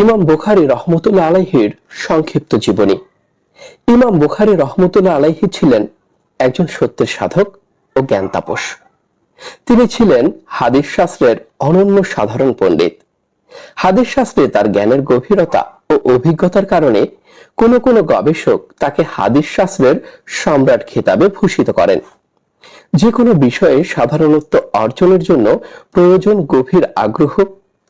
ইমাম বুখারি রহমতুল্লাহ আলাইহির সংক্ষিপ্ত জীবনী। ইমাম বুখারি রহমতুল্লাহ আলাইহি ছিলেন একজন সত্যের সাধক ও জ্ঞান তাপস তিনি ছিলেন হাদিস শাস্ত্রের অনন্য সাধারণ পণ্ডিত। হাদিস শাস্ত্রে তার জ্ঞানের গভীরতা ও অভিজ্ঞতার কারণে কোন কোন গবেষক তাকে হাদিস শাস্ত্রের সম্রাট খেতাবে ভূষিত করেন। যে কোনো বিষয়ে সাধারণত্ব অর্জনের জন্য প্রয়োজন গভীর আগ্রহ,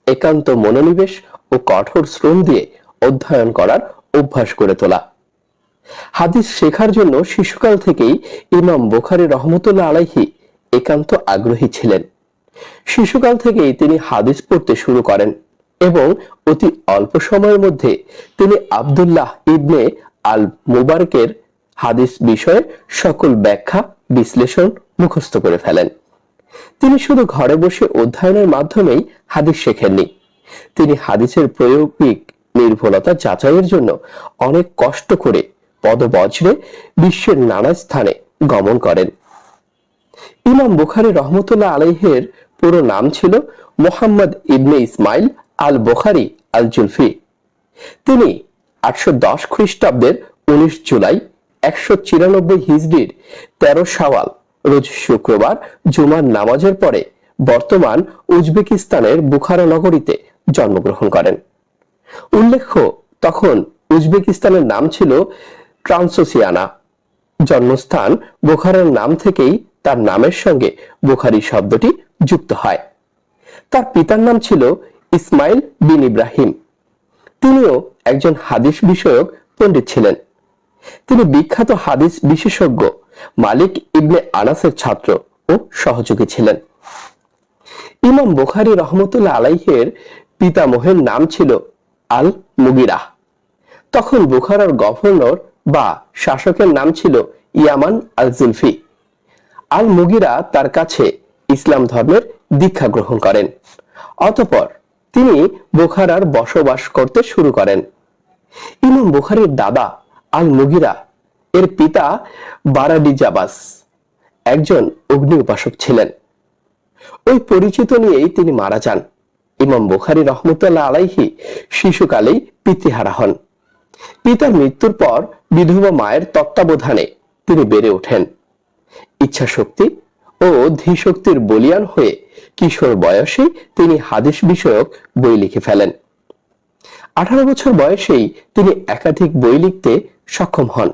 একান্ত মনোনিবেশ ও কঠোর শ্রম দিয়ে অধ্যয়ন করার অভ্যাস করে তোলা। হাদিস শেখার জন্য শিশুকাল থেকেই ইমাম বোখারি রহমতুল্লাহ আলাইহি একান্ত আগ্রহী ছিলেন। শিশুকাল থেকেই তিনি হাদিস পড়তে শুরু করেন এবং অতি অল্প সময়ের মধ্যে তিনি আব্দুল্লাহ ইবনে আল মুবারকের হাদিস বিষয়ে সকল ব্যাখ্যা, বিশ্লেষণ মুখস্থ করে ফেলেন। তিনি শুধু ঘরে বসে অধ্যয়নের মাধ্যমেই হাদিস শেখেননি। তিনি হাদিসের প্রয়োগিক নির্ভুলতা যাচাইয়ের জন্য অনেক কষ্ট করে পদবজ্রে বিশ্বের নানা স্থানে গমন করেন। ইমাম বুখারি রহমতুল্লাহ আলাইহের পুরো নাম ছিল মোহাম্মদ ইবনে ইসমাইল আল বুখারি আল জুলফি তিনি আটশো দশ খ্রিস্টাব্দের উনিশ জুলাই একশো চিরানব্বই হিজড়ির তেরো সাওয়াল রোজ শুক্রবার জুমার নামাজের পরে বর্তমান উজবেকিস্তানের বুখারা নগরীতে জন্মগ্রহণ করেন। উল্লেখ্য, তখন উজবেকিস্তানের নাম ছিল ট্রান্সোসিয়ানা। জন্মস্থান বুখারার নাম থেকেই তার নামের সঙ্গে বুখারি শব্দটি যুক্ত হয়। তার পিতার নাম ছিল ইসমাইল বিন ইব্রাহিম। তিনিও একজন হাদিস বিষয়ক পণ্ডিত ছিলেন। তিনি বিখ্যাত হাদিস বিশেষজ্ঞ মালিক ইবনে আনাসের ছাত্র ও সহযোগী ছিলেন। ইমাম বুখারি রহমতুল্লাহ আলাইহের পিতামহের নাম ছিল আল মুগিরাহ তখন বুখারার গভর্নর বা শাসকের নাম ছিল ইয়ামান আল জুলফি আল মুগিরা তার কাছে ইসলাম ধর্মের দীক্ষা গ্রহণ করেন। অতপর তিনি বুখারার বসবাস করতে শুরু করেন। ইমাম বুখারির দাদা আল মুগিরা এর পিতা বারাডি জাবাস একজন অগ্নি উপাসক ছিলেন। ওই পরিচিত নিয়েই তিনি মারা যান। ইমাম বুখারি রহমতুল্লাহ আলাইহি শিশুকালেই পিতৃহারা হন। পিতার মৃত্যুর পর বিধবা মায়ের তত্ত্বাবধানে তিনি বেড়ে ওঠেন। ইচ্ছা শক্তি ও ধীশক্তির বলিয়ান হয়ে কিশোর বয়সে তিনি হাদিস বিষয়ক বই লিখে ফেলেন। আঠারো বছর বয়সেই তিনি একাধিক বই লিখতে সক্ষম হন।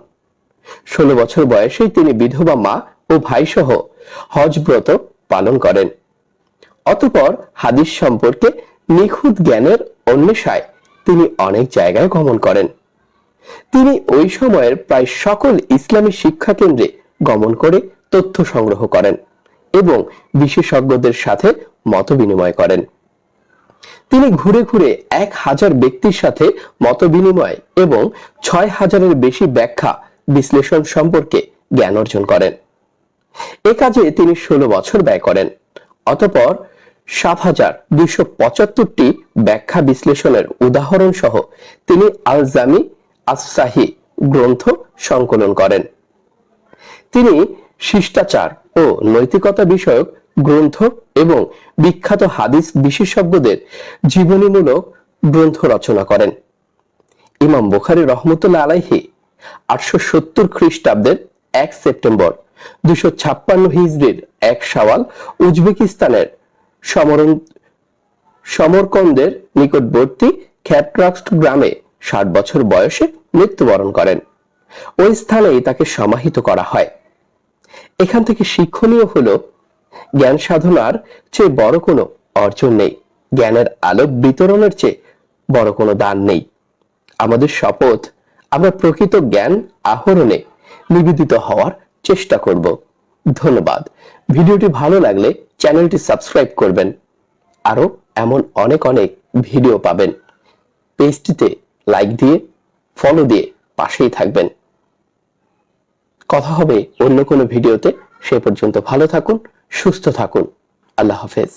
ষোলো বছর বয়সেই তিনি বিধবা মা ও ভাই সহ হজব্রত পালন করেন। অতপর হাদিস সম্পর্কে নিখুঁত জ্ঞানের অন্বেষায় তিনি অনেক জায়গায় গমন করেন। তিনি ওই সময়ের প্রায় সকল ইসলামী শিক্ষা কেন্দ্রে গমন করে তথ্য সংগ্রহ করেন এবং বিশেষজ্ঞদের সাথে মত বিনিময় করেন। তিনি ঘুরে ঘুরে এক হাজার ব্যক্তির সাথে মত বিনিময় এবং ছয় হাজারের বেশি ব্যাখ্যা বিশ্লেষণ সম্পর্কে জ্ঞান অর্জন করেন। এ কাজে তিনি ষোলো বছর ব্যয় করেন। অতপর সাত হাজার দুইশো পঁচাত্তরটি ব্যাখ্যা বিশ্লেষণের উদাহরণ সহ তিনি আল জামি আসাহি গ্রন্থ সংকলন করেন। তিনি শিষ্টাচার ও নৈতিকতা বিষয়ক গ্রন্থ এবং বিখ্যাত হাদিস বিশেষজ্ঞদের জীবনীমূলক গ্রন্থ রচনা করেন। ইমাম বুখারি রহমতুল্লাহ আলাইহি আটশো সত্তর খ্রিস্টাব্দের এক সেপ্টেম্বর দুশো ছাপ্পান্ন হিজড়ির এক সাওয়াল উজবেকিস্তানের সমরণ সমরকন্দের নিকটবর্তী খ্যাট্রাক্সট গ্রামে ষাট বছর বয়সে মৃত্যুবরণ করেন। ওই স্থানেই তাকে সমাহিত করা হয়। এখান থেকে শিক্ষণীয় হল, জ্ঞান সাধনার চেয়ে বড় কোনো অর্জন নেই। জ্ঞানের আলোক বিতরণের চেয়ে বড় কোনো দান নেই। আমাদের শপথ, আমরা প্রকৃত জ্ঞান আহরণে নিবেদিত হওয়ার চেষ্টা করব। ধন্যবাদ। ভিডিওটি ভালো লাগলে চ্যানেলটি সাবস্ক্রাইব করবেন। আরও এমন অনেক অনেক ভিডিও পাবেন। পেজটিতে লাইক দিয়ে, ফলো দিয়ে পাশেই থাকবেন। কথা হবে অন্য কোনো ভিডিওতে। সে পর্যন্ত ভালো থাকুন, সুস্থ থাকুন। আল্লাহ হাফেজ।